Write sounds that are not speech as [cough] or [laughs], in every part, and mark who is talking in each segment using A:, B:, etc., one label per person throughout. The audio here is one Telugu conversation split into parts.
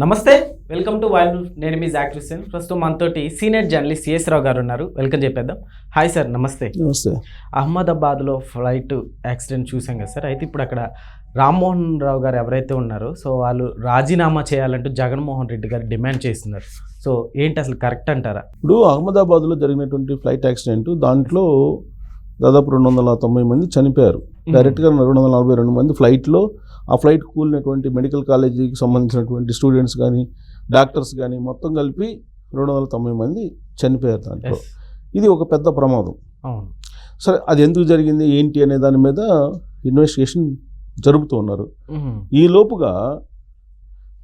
A: నమస్తే వెల్కమ్ టు వైల్డ్ నేను మీ జాక్ హుస్సేన్. ప్రస్తుతం మనతోటి సీనియర్ జర్నలిస్ట్ సిఎస్ రావు గారు ఉన్నారు. వెల్కమ్ చెప్పేద్దాం. హాయ్ సార్ నమస్తే.
B: నమస్తే.
A: అహ్మదాబాద్లో ఫ్లైట్ యాక్సిడెంట్ చూసాం కదా సార్. అయితే ఇప్పుడు అక్కడ రామ్మోహన్ రావు గారు ఎవరైతే ఉన్నారో సో వాళ్ళు రాజీనామా చేయాలంటూ జగన్మోహన్ రెడ్డి గారు డిమాండ్ చేస్తున్నారు. సో ఏంటి అసలు కరెక్ట్ అంటారా?
B: ఇప్పుడు అహ్మదాబాద్లో జరిగినటువంటి ఫ్లైట్ యాక్సిడెంట్ దాంట్లో దాదాపు రెండు వందల తొంభై మంది చనిపోయారు. డైరెక్ట్గా రెండు వందల నలభై రెండు మంది ఫ్లైట్లో ఆ ఫ్లైట్ కూలినటువంటి మెడికల్ కాలేజీకి సంబంధించినటువంటి స్టూడెంట్స్ కానీ డాక్టర్స్ కానీ మొత్తం కలిపి రెండు వందల తొంభై మంది చనిపోయారు దాంట్లో. ఇది ఒక పెద్ద ప్రమాదం. సరే అది ఎందుకు జరిగింది ఏంటి అనే దాని మీద ఇన్వెస్టిగేషన్ జరుపుతూ ఉన్నారు. ఈ లోపుగా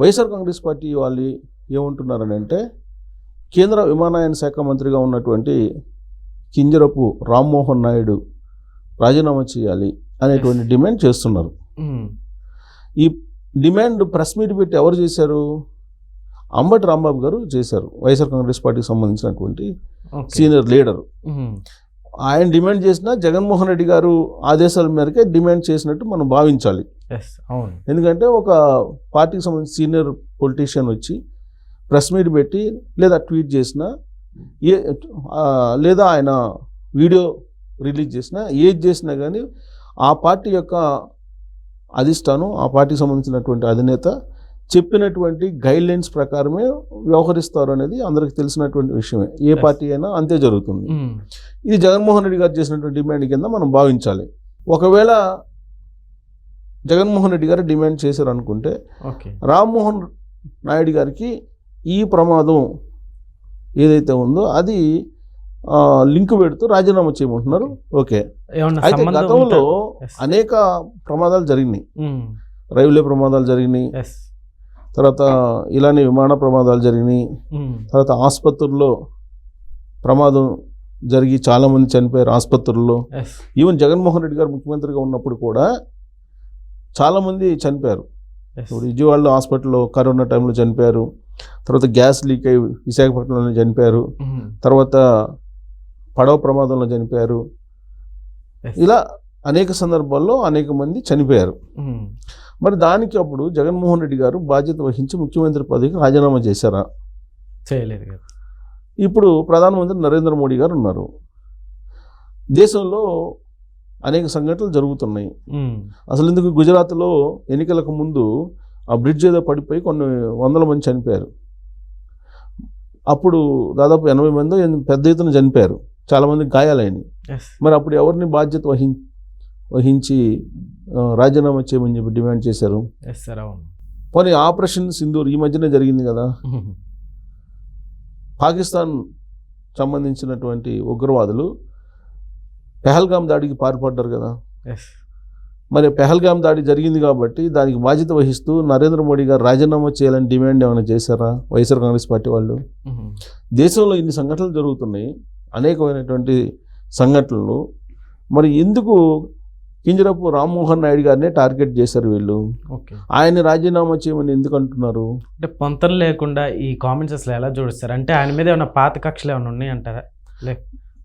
B: వైఎస్ఆర్ కాంగ్రెస్ పార్టీ వాళ్ళు ఏమంటున్నారని అంటే కేంద్ర విమానయాన శాఖ మంత్రిగా ఉన్నటువంటి కింజరపు రామ్మోహన్ నాయుడు రాజీనామా చేయాలి అనేటువంటి డిమాండ్ చేస్తున్నారు. ఈ డిమాండ్ ప్రెస్ మీట్ పెట్టి ఎవరు చేశారు? అంబటి రాంబాబు గారు చేశారు. వైఎస్ఆర్ కాంగ్రెస్ పార్టీకి సంబంధించినటువంటి. Senior leader. ఆయన డిమాండ్ చేసిన జగన్మోహన్ రెడ్డి గారు ఆదేశాల మేరకే డిమాండ్ చేసినట్టు మనం భావించాలి. ఎందుకంటే ఒక పార్టీకి సంబంధించి సీనియర్ పొలిటీషియన్ వచ్చి ప్రెస్ మీట్ పెట్టి లేదా ట్వీట్ చేసిన ఏ లేదా ఆయన వీడియో రిలీజ్ చేసిన ఏది చేసినా కానీ ఆ పార్టీ యొక్క అధిష్టానం ఆ పార్టీకి సంబంధించినటువంటి అధినేత చెప్పినటువంటి గైడ్ లైన్స్ ప్రకారమే వ్యవహరిస్తారు అనేది అందరికీ తెలిసినటువంటి విషయమే. ఏ. పార్టీ అయినా అంతే జరుగుతుంది.
A: మ్మ్.
B: ఇది జగన్మోహన్ రెడ్డి గారు చేసినటువంటి డిమాండ్ కింద మనం భావించాలి. ఒకవేళ జగన్మోహన్ రెడ్డి గారు డిమాండ్ చేశారు అనుకుంటే రామ్మోహన్ నాయుడు గారికి ఈ ప్రమాదం ఏదైతే ఉందో అది లింక్ పెడుతూ రాజీనామా చేయమంటున్నారు. ఓకే. అయితే గతంలో. అనేక ప్రమాదాలు జరిగినాయి
A: మ్మ్.
B: రైల్వే ప్రమాదాలు జరిగినాయి తర్వాత ఇలానే విమాన ప్రమాదాలు జరిగినాయి
A: మ్మ్.
B: తర్వాత ఆసుపత్రుల్లో ప్రమాదం జరిగి చాలామంది చనిపోయారు ఆసుపత్రుల్లో ఈవెన్ జగన్మోహన్ రెడ్డి గారు ముఖ్యమంత్రిగా ఉన్నప్పుడు కూడా చాలామంది చనిపోయారు ఇప్పుడు విజయవాడలో హాస్పిటల్లో కరోనా టైంలో చనిపోయారు తర్వాత గ్యాస్ లీక్ అయ్యి విశాఖపట్నంలో చనిపోయారు
A: మ్మ్.
B: తర్వాత పడవ ప్రమాదంలో చనిపోయారు. ఇలా అనేక సందర్భాల్లో అనేక మంది చనిపోయారు.
A: మ్మ్.
B: మరి దానికి అప్పుడు జగన్మోహన్ రెడ్డి గారు బాధ్యత వహించి ముఖ్యమంత్రి పదవికి రాజీనామా చేశారా?
A: చేయలేదు కదా.
B: ఇప్పుడు ప్రధానమంత్రి నరేంద్ర మోడీ గారు ఉన్నారు. దేశంలో అనేక సంఘటనలు జరుగుతున్నాయి.
A: మ్మ్.
B: అసలు ఎందుకు గుజరాత్లో ఎన్నికలకు ముందు ఆ బ్రిడ్జ్ ఏదో పడిపోయి కొన్ని వందల మంది చనిపోయారు. అప్పుడు దాదాపు ఎనభై మంది పెద్ద ఎత్తున చనిపోయారు. చాలామంది గాయాలైనవి. మరి అప్పుడు ఎవరిని బాధ్యత వహి వహించి రాజీనామా చేయమని చెప్పి డిమాండ్ చేశారు?
A: ఎస్ సార్ అవును.
B: పోనీ ఆపరేషన్ సింధూర్ ఈ మధ్యనే జరిగింది కదా. [laughs] పాకిస్తాన్ సంబంధించినటువంటి ఉగ్రవాదులు పెహల్గాం దాడికి పాల్పడ్డారు కదా?
A: ఎస్
B: మరి పెహల్గాం దాడి జరిగింది కాబట్టి దానికి బాధ్యత వహిస్తూ నరేంద్ర మోడీ గారు రాజీనామా చేయాలని డిమాండ్ ఏమైనా చేశారా వైఎస్ఆర్ కాంగ్రెస్ పార్టీ వాళ్ళు?
A: మ్మ్.
B: దేశంలో ఇన్ని సంఘటనలు జరుగుతున్నాయి అనేకమైనటువంటి సంఘటనలు. మరి ఎందుకు కింజరపు రామ్మోహన్ నాయుడు గారినే టార్గెట్ చేశారు వీళ్ళు?
A: ఓకే.
B: ఆయన రాజీనామా చేయమని ఎందుకు అంటున్నారు?
A: అంటే పొంతలు లేకుండా ఈ కామెంట్స్ అసలు ఎలా జోడిస్తారు? అంటే ఆయన మీద ఏమైనా పాత కక్షలు ఏమైనా ఉన్నాయి అంటారా? లే.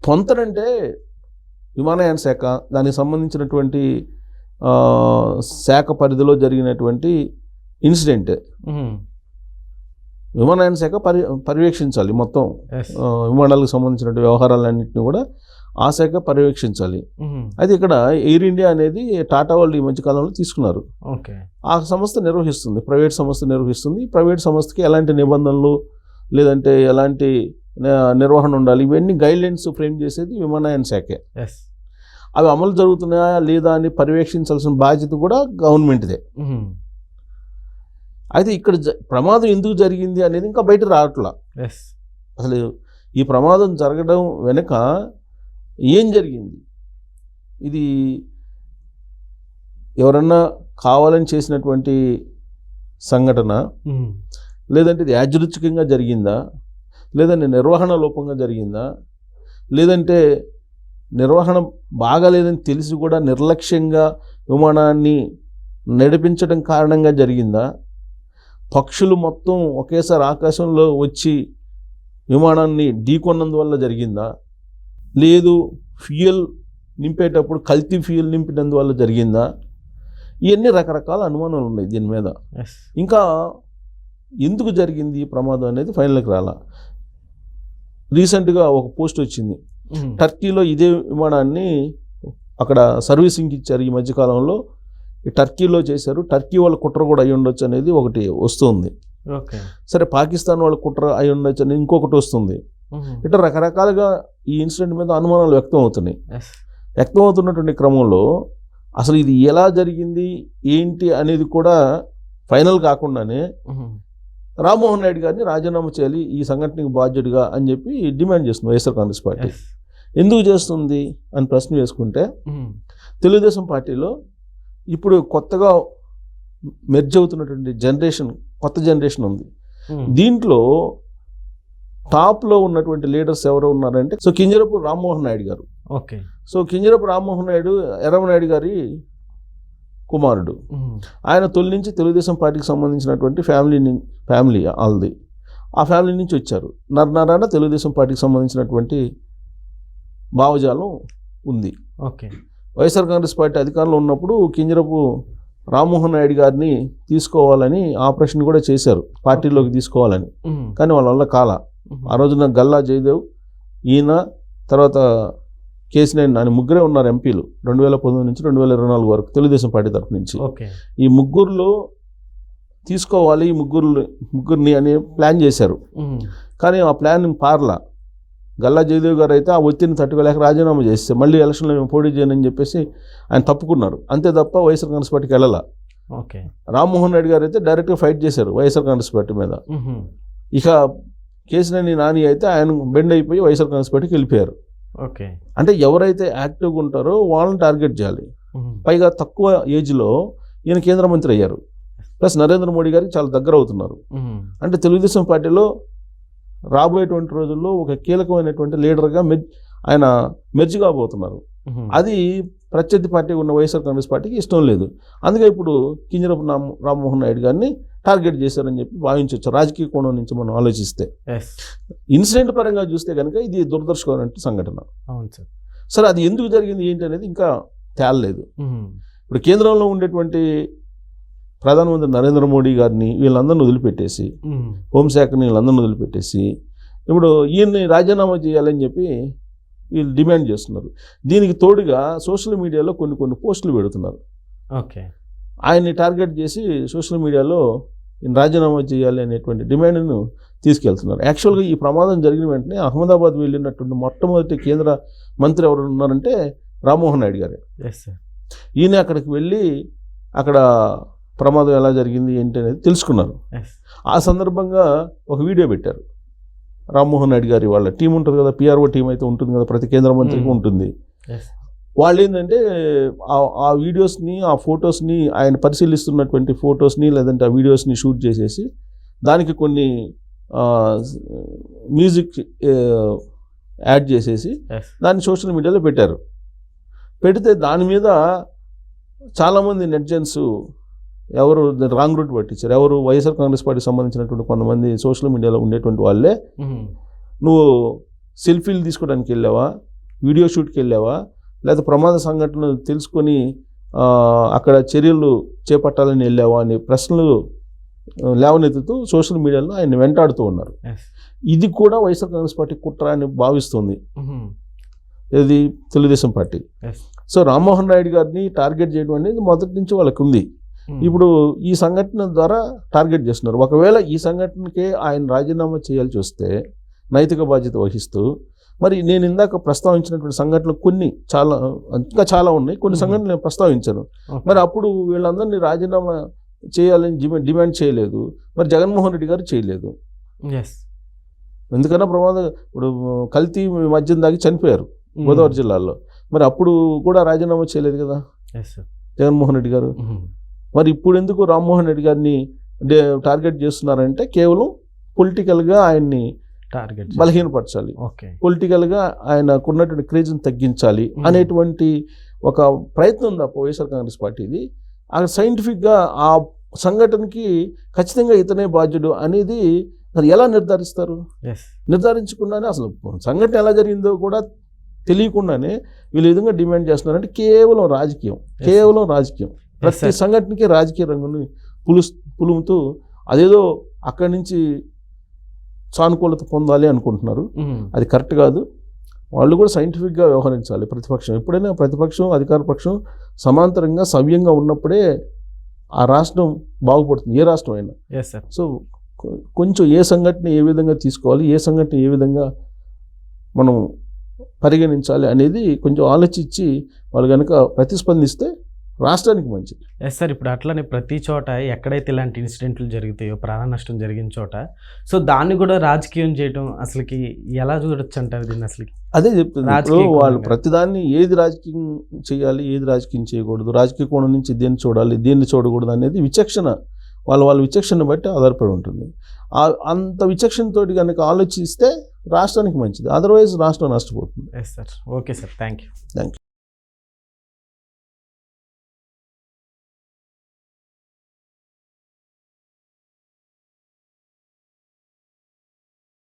B: పొంతనంటే విమానయాన శాఖ దానికి సంబంధించినటువంటి శాఖ పరిధిలో జరిగినటువంటి ఇన్సిడెంట్. విమానయాన శాఖ పరి పర్యవేక్షించాలి మొత్తం. విమానాలకు సంబంధించిన వ్యవహారాలన్నింటినీ కూడా ఆ శాఖ పర్యవేక్షించాలి. అయితే ఇక్కడ ఎయిర్ ఇండియా అనేది టాటా వాళ్ళు ఈ మధ్య కాలంలో తీసుకున్నారు.
A: ఓకే.
B: ఆ సంస్థ నిర్వహిస్తుంది ప్రైవేట్ సంస్థ నిర్వహిస్తుంది. ప్రైవేట్ సంస్థకి ఎలాంటి నిబంధనలు లేదంటే ఎలాంటి నిర్వహణ ఉండాలి ఇవన్నీ గైడ్ లైన్స్ ఫ్రేమ్ చేసేది విమానయాన శాఖే. అవి అమలు జరుగుతున్నాయా లేదా అని పర్యవేక్షించాల్సిన బాధ్యత కూడా గవర్నమెంట్దే. అయితే ఇక్కడ ప్రమాదం ఎందుకు జరిగింది అనేది ఇంకా బయట రావట్లా. అసలు ఈ ప్రమాదం జరగడం వెనుక ఏం జరిగింది? ఇది ఎవరన్నా కావాలని చేసినటువంటి సంఘటన. లేదంటే ఇది యాదృచ్ఛికంగా జరిగిందా? లేదంటే నిర్వహణ లోపంగా జరిగిందా? లేదంటే నిర్వహణ బాగాలేదని తెలిసి కూడా నిర్లక్ష్యంగా విమానాన్ని నడిపించడం కారణంగా జరిగిందా? పక్షులు మొత్తం ఒకేసారి ఆకాశంలో వచ్చి విమానాన్ని ఢీకొన్నందువల్ల జరిగిందా? లేదు ఫ్యూయల్ నింపేటప్పుడు కల్తీ ఫ్యూయల్ నింపినందువల్ల జరిగిందా? ఇవన్నీ రకరకాల అనుమానాలు ఉన్నాయి దీని మీద. ఇంకా ఎందుకు జరిగింది ఈ ప్రమాదం అనేది ఫైనల్కి రాలా. రీసెంట్గా ఒక పోస్ట్ వచ్చింది. టర్కీలో ఇదే విమానాన్ని అక్కడ సర్వీసింగ్ ఇచ్చారు ఈ మధ్యకాలంలో. ఈ టర్కీలో చేశారు. టర్కీ వాళ్ళ కుట్ర కూడా అయి ఉండొచ్చు అనేది ఒకటి వస్తుంది. సరే పాకిస్తాన్ వాళ్ళ కుట్ర అయి ఉండొచ్చు అని ఇంకొకటి వస్తుంది. ఇట్లా రకరకాలుగా ఈ ఇన్సిడెంట్ మీద అనుమానాలు వ్యక్తం అవుతున్నాయి వ్యక్తం అవుతున్నటువంటి క్రమంలో అసలు ఇది ఎలా జరిగింది ఏంటి అనేది కూడా ఫైనల్ కాకుండానే. రామ్మోహన్ నాయుడు గారిని రాజీనామా చేయాలి ఈ సంఘటనకి బాధ్యుడిగా అని చెప్పి డిమాండ్ చేస్తుంది వైఎస్ఆర్ కాంగ్రెస్ పార్టీ ఎందుకు చేస్తుంది అని ప్రశ్న వేసుకుంటే. తెలుగుదేశం పార్టీలో ఇప్పుడు కొత్తగా మెర్జ్ అవుతున్నటువంటి జనరేషన్ కొత్త జనరేషన్ ఉంది. దీంట్లో టాప్లో ఉన్నటువంటి లీడర్స్ ఎవరు ఉన్నారంటే సో కింజరపు రామ్మోహన్ నాయుడు గారు.
A: ఓకే.
B: సో కింజరపు రామ్మోహన్ నాయుడు ఎర్రమనాయుడు గారి కుమారుడు. ఆయన తొలి నుంచి తెలుగుదేశం పార్టీకి సంబంధించినటువంటి ఫ్యామిలీ ఫ్యామిలీ వాళ్ళది ఆ ఫ్యామిలీ నుంచి వచ్చారు. నరనరాన తెలుగుదేశం పార్టీకి సంబంధించినటువంటి భావజాలం ఉంది.
A: ఓకే.
B: వైఎస్ఆర్ కాంగ్రెస్ పార్టీ అధికారంలో ఉన్నప్పుడు కింజరపు రామ్మోహన్ నాయుడు గారిని తీసుకోవాలని ఆపరేషన్ కూడా చేశారు. పార్టీలోకి తీసుకోవాలని. కానీ వాళ్ళ వల్ల కాల. ఆ రోజున గల్లా జయదేవ్ ఈయన తర్వాత కేసినేని నాని ముగ్గురే ఉన్నారు ఎంపీలు. రెండు వేల పంతొమ్మిది నుంచి రెండు వేల ఇరవై నాలుగు వరకు తెలుగుదేశం పార్టీ తరఫు నుంచి.
A: ఓకే.
B: ఈ ముగ్గురులో తీసుకోవాలి ఈ ముగ్గురు ముగ్గురిని అని ప్లాన్ చేశారు. కానీ ఆ ప్లాన్ పార్లా. గల్లా జయదేవ్ గారు అయితే ఆ ఒత్తిడిని తట్టుకోలేక రాజీనామా చేస్తే మళ్ళీ ఎలక్షన్లో మేము పోటీ చేయనని చెప్పేసి ఆయన తప్పుకున్నారు. అంతే తప్ప వైఎస్ఆర్ కాంగ్రెస్ పార్టీకి వెళ్ళాల?
A: ఓకే.
B: రామ్మోహన్ రెడ్డి గారు అయితే డైరెక్ట్గా ఫైట్ చేశారు వైఎస్ఆర్ కాంగ్రెస్ పార్టీ మీద. ఇక కేసినేని నాని అయితే ఆయన బెండ్ అయిపోయి వైఎస్ఆర్ కాంగ్రెస్ పార్టీకి వెళ్ళిపోయారు.
A: ఓకే.
B: అంటే ఎవరైతే యాక్టివ్గా ఉంటారో వాళ్ళని టార్గెట్ చేయాలి. పైగా తక్కువ ఏజ్లో ఈయన కేంద్ర మంత్రి అయ్యారు. ప్లస్ నరేంద్ర మోడీ గారికి చాలా దగ్గర అవుతున్నారు. అంటే తెలుగుదేశం పార్టీలో రాబోయేటువంటి రోజుల్లో ఒక కీలకమైనటువంటి లీడర్గా మెర్ ఆయన మెర్జ్ కాబోతున్నారు. అది ప్రత్యర్థి పార్టీ ఉన్న వైఎస్ఆర్ కాంగ్రెస్ పార్టీకి ఇష్టం లేదు. అందుకే ఇప్పుడు కింజరపు రామ్ రామ్మోహన్ నాయుడు గారిని టార్గెట్ చేశారని చెప్పి భావించవచ్చు. రాజకీయ కోణం నుంచి మనం ఆలోచిస్తే. ఇన్సిడెంట్ పరంగా చూస్తే కనుక ఇది దురదృష్టకరమైన సంఘటన.
A: అవును సార్.
B: సరే అది ఎందుకు జరిగింది ఏంటి అనేది ఇంకా తేలలేదు. ఇప్పుడు కేంద్రంలో ఉండేటువంటి ప్రధానమంత్రి నరేంద్ర మోడీ గారిని వీళ్ళందరిని వదిలిపెట్టేసి. హోంశాఖని వీళ్ళందరిని వదిలిపెట్టేసి ఇప్పుడు ఈయన్ని రాజీనామా చేయాలని చెప్పి వీళ్ళు డిమాండ్ చేస్తున్నారు. దీనికి తోడుగా సోషల్ మీడియాలో కొన్ని కొన్ని పోస్టులు పెడుతున్నారు.
A: ఓకే.
B: ఆయన్ని టార్గెట్ చేసి సోషల్ మీడియాలో రాజీనామా చేయాలి అనేటువంటి డిమాండ్ను తీసుకెళ్తున్నారు. యాక్చువల్గా ఈ ప్రమాదం జరిగిన వెంటనే అహ్మదాబాద్ వెళ్ళినటువంటి మొట్టమొదటి కేంద్ర మంత్రి ఎవరు ఉన్నారంటే రామ్మోహన్ నాయుడు గారే. ఈయన అక్కడికి వెళ్ళి అక్కడ ప్రమాదం ఎలా జరిగింది ఏంటి అనేది తెలుసుకున్నారు. ఆ సందర్భంగా ఒక వీడియో పెట్టారు. రామ్మోహన్ నాయుడు గారి వాళ్ళ టీం ఉంటుంది కదా పిఆర్ఓ టీం అయితే ఉంటుంది కదా ప్రతి కేంద్ర మంత్రికి. ఉంటుంది. వాళ్ళు ఏంటంటే ఆ- వీడియోస్ని ఆ ఫొటోస్ని ఆయన పరిశీలిస్తున్నటువంటి ఫొటోస్ని లేదంటే ఆ వీడియోస్ని షూట్ చేసేసి దానికి కొన్ని మ్యూజిక్ యాడ్ చేసేసి దాన్ని సోషల్ మీడియాలో పెట్టారు. పెడితే దాని మీద చాలామంది నెట్జన్స్ ఎవరు రాంగ్ రూట్ పట్టించారు. ఎవరు వైఎస్ఆర్ కాంగ్రెస్ పార్టీకి సంబంధించినటువంటి కొంతమంది సోషల్ మీడియాలో ఉండేటువంటి వాళ్ళే. నువ్వు సెల్ఫీలు తీసుకోవడానికి వెళ్ళావా? వీడియో షూట్కి వెళ్ళావా? లేదా ప్రమాద సంఘటనలు తెలుసుకొని అక్కడ చర్యలు చేపట్టాలని వెళ్ళావా అనే ప్రశ్నలు లేవనెత్తుతూ సోషల్ మీడియాలో ఆయన వెంటాడుతూ ఉన్నారు. ఇది కూడా వైఎస్ఆర్ కాంగ్రెస్ పార్టీ కుట్ర అని భావిస్తుంది. ఇది తెలుగుదేశం పార్టీ. సో రామ్మోహన్ నాయుడు గారిని టార్గెట్ చేయడం అనేది మొదటి నుంచి వాళ్ళకి ఉంది. ఇప్పుడు ఈ సంఘటన ద్వారా టార్గెట్ చేస్తున్నారు. ఒకవేళ ఈ సంఘటనకే ఆయన రాజీనామా చేయాల్సి వస్తే నైతిక బాధ్యత వహిస్తూ మరి నేను ఇందాక ప్రస్తావించినటువంటి సంఘటనలు కొన్ని చాలా ఇంకా చాలా ఉన్నాయి. కొన్ని. సంఘటనలు నేను ప్రస్తావించాను. మరి అప్పుడు వీళ్ళందరినీ రాజీనామా చేయాలని డిమాండ్ డిమాండ్ చేయలేదు. మరి జగన్మోహన్ రెడ్డి గారు చేయలేదు. ఎందుకన్నా ప్రమాదం? ఇప్పుడు కల్తీ మద్యం దాగి చనిపోయారు. గోదావరి జిల్లాలో. మరి అప్పుడు కూడా రాజీనామా చేయలేదు కదా? జగన్మోహన్ రెడ్డి గారు. మరి ఇప్పుడు ఎందుకు రామ్మోహన్ రెడ్డి గారిని టార్గెట్ చేస్తున్నారంటే కేవలం పొలిటికల్గా ఆయన్ని
A: టార్గెట్
B: బలహీనపరచాలి.
A: ఓకే
B: పొలిటికల్గా ఆయనకున్నటువంటి క్రేజ్ని తగ్గించాలి
A: Hmm.
B: అనేటువంటి ఒక ప్రయత్నం తప్ప వైఎస్ఆర్ కాంగ్రెస్ పార్టీది? ఆ సైంటిఫిక్గా ఆ సంఘటనకి ఖచ్చితంగా ఇతనే బాధ్యుడు అనేది మరి ఎలా నిర్ధారిస్తారు? నిర్ధారించకుండానే అసలు సంఘటన ఎలా జరిగిందో కూడా తెలియకుండానే వీళ్ళు విధంగా డిమాండ్ చేస్తున్నారంటే కేవలం రాజకీయం. కేవలం రాజకీయం. ప్రతి. సంఘటనకి రాజకీయ రంగుని పులు పులుముతూ అదేదో అక్కడి నుంచి సానుకూలత పొందాలి అనుకుంటున్నారు. అది కరెక్ట్ కాదు. వాళ్ళు కూడా సైంటిఫిక్గా వ్యవహరించాలి ప్రతిపక్షం. ఎప్పుడైనా ప్రతిపక్షం అధికార పక్షం సమాంతరంగా సవ్యంగా ఉన్నప్పుడే ఆ రాష్ట్రం బాగుపడుతుంది. ఏ రాష్ట్రం అయినా. సో కొంచెం ఏ సంఘటన ఏ విధంగా తీసుకోవాలి ఏ సంఘటన ఏ విధంగా మనం పరిగణించాలి అనేది కొంచెం ఆలోచించి వాళ్ళు కనుక ప్రతిస్పందిస్తే రాష్ట్రానికి మంచిది.
A: ఎస్ సార్ ఇప్పుడు అట్లనే ప్రతి చోట ఎక్కడైతే ఇలాంటి ఇన్సిడెంట్లు జరుగుతాయో ప్రాణ నష్టం జరిగిన చోట సో దాన్ని కూడా రాజకీయం చేయడం అసలుకి ఎలా చూడొచ్చు అంటారు దీన్ని అసలుకి?
B: అదే చెప్తుంది వాళ్ళు. ప్రతిదాన్ని ఏది రాజకీయం చేయాలి ఏది రాజకీయం చేయకూడదు రాజకీయ కోణం నుంచి దేన్ని చూడాలి దేన్ని చూడకూడదు అనేది విచక్షణ వాళ్ళ వాళ్ళ విచక్షణ బట్టి ఆధారపడి ఉంటుంది. అంత విచక్షణతోటి కనుక ఆలోచిస్తే రాష్ట్రానికి మంచిది అదర్వైజ్ రాష్ట్రం నష్టపోతుంది.
A: Yes sir okay sir thank you
B: thank you